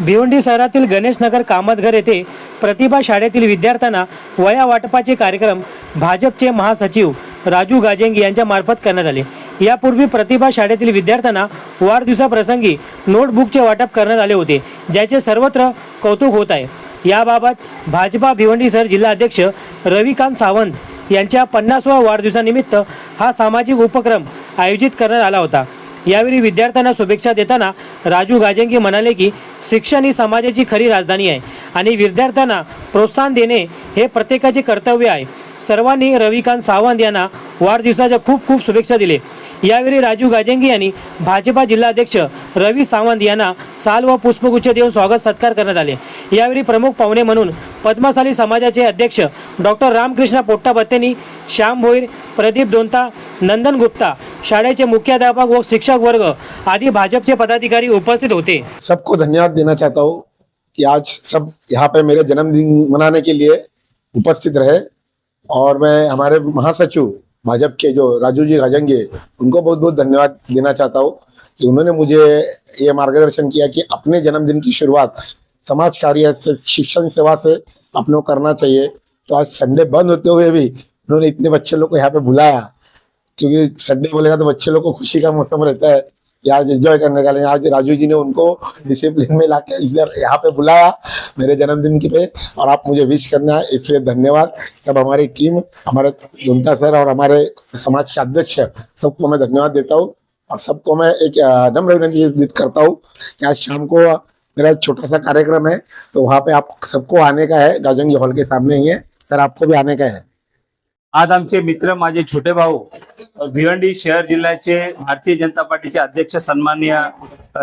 भिवंडी शहरातील गणेशनगर कामतघर येथे प्रतिभा शाळेतील विद्यार्थ्यांना वया वाटपाचे कार्यक्रम भाजपचे महासचिव राजू गाजेंगी यांच्या मार्फत करण्यात आले. यापूर्वी प्रतिभा शाळेतील विद्यार्थ्यांना वाढदिवसाप्रसंगी नोटबुकचे वाटप करण्यात आले होते ज्याचे सर्वत्र कौतुक होत आहे. याबाबत भाजपा भिवंडी शहर जिल्हा अध्यक्ष रविकांत सावंत यांच्या पन्नासव्या वाढदिवसानिमित्त हा सामाजिक उपक्रम आयोजित करण्यात आला होता. यावेळी विद्यार्थ्यांना शुभेच्छा देताना राजू गाजेंगी म्हणाले की शिक्षण ही समाजाची खरी राजधानी आहे आणि विद्यार्थ्यांना प्रोत्साहन देणे हे प्रत्येकाचे कर्तव्य आहे. सर्वांनी रविकांत सावंत यांना वाढदिवसाच्या खूप खूप शुभेच्छा दिले. यावेळी राजू गाजेंगी यांनी भाजपा जिल्हाध्यक्ष रवी सावंत यांना साल व पुष्पगुच्छ देऊन स्वागत सत्कार करण्यात आले. यावेळी प्रमुख पाहुणे म्हणून पद्मशाली समाजाचे अध्यक्ष डॉक्टर रामकृष्ण पोट्टाभत्तेनी श्याम भोईर प्रदीप दोंता नंदन गुप्ता शाळेचे मुख्याध्यापक व शिक्षक वर्ग आदी भाजपचे पदाधिकारी उपस्थित होते. सबको धन्यवाद देना चाहता हूँ कि आज सब यहाँ पे मेरे जन्मदिन मनाने के लिए उपस्थित रहे और मैं हमारे महासचिव, भाजपा के जो राजू जी गाजंगे उनको बहुत बहुत धन्यवाद देना चाहता हूँ कि उन्होंने मुझे ये मार्गदर्शन किया कि अपने जन्मदिन की शुरुआत समाज कार्य से, शिक्षण सेवा से अपने करना चाहिए। तो आज संडे बंद होते हुए भी उन्होंने इतने बच्चे लोग को यहाँ पे बुलाया। क्योंकि संडे बोलेगा तो बच्चे लोग को खुशी का मौसम रहता है कि आज एंजॉय करने का लेकिन आज राजू जी ने उनको डिसिप्लिन में लाके इधर यहाँ पे बुलाया मेरे जन्मदिन की पे और आप मुझे विश करना है, इसलिए धन्यवाद। सब हमारी टीम हमारे दुमता सर और हमारे समाज के अध्यक्ष, सबको मैं धन्यवाद देता हूँ और सबको मैं एक नम्र विनती करता हूँ कि आज शाम को मेरा छोटा सा कार्यक्रम है तो वहाँ पे आप सबको आने का है। गाजंगी हॉल के सामने ही है। सर आपको भी आने का है। आज आमचे मित्र माझे छोटे भाऊ भिवंडी शहर जिल्ह्याचे भारतीय जनता पार्टीचे अध्यक्ष सन्माननीय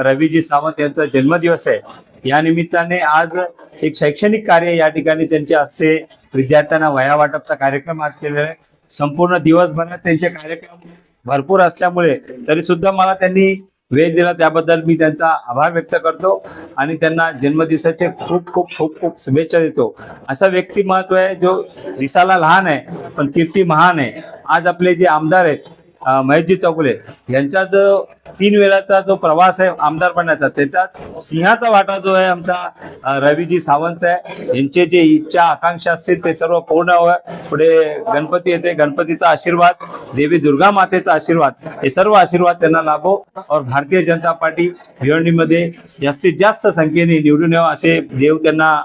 रवीजी सावंत यांचा जन्मदिवस आहे. या निमित्ताने आज एक शैक्षणिक कार्य या ठिकाणी त्यांच्या हस्ते विद्यार्थ्यांना वया वाटपचा कार्यक्रम आज केलेला आहे. संपूर्ण दिवसभरात त्यांचे कार्यक्रम भरपूर असल्यामुळे तरी सुद्धा मला त्यांनी वेळ दिला त्याबद्दल मी त्यांचा आभार व्यक्त करतो आणि त्यांना जन्मदिवसाचे खूप खूप खूप खूप शुभेच्छा देतो. असा व्यक्तिमत्व आहे जो दिसाला लहान आहे पण कीर्ती महान आहे. आज आपले जे आमदार आहेत महेशजी चौगुले यांचा जो तीन वेळाचा जो प्रवास आहे आमदार बनण्याचा त्याचा सिंहाचा वाटा जो आहे आमचा रवीजी सावंत आहे यांचे जे इच्छा आकांक्षा असतील ते सर्व पूर्ण व्हावं. पुढे गणपती येते गणपतीचा आशीर्वाद देवी दुर्गा मातेचा आशीर्वाद हे सर्व आशीर्वाद त्यांना लाभो और भारतीय जनता पार्टी भिवंडीमध्ये जास्तीत जास्त संख्येने निवडून यावं असे देव त्यांना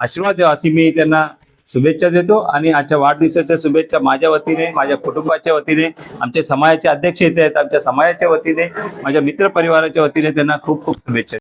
आशीर्वाद द्यावा अशी मी त्यांना शुभेच्छा देतो आणि आजच्या वाढदिवसाच्या शुभेच्छा माझ्या वतीने माझ्या कुटुंबाच्या वतीने आमचे समाजाचे अध्यक्ष येते आहेत आमच्या समाजाच्या वतीने माझ्या मित्र परिवाराच्या वतीने त्यांना खूप खूप शुभेच्छा.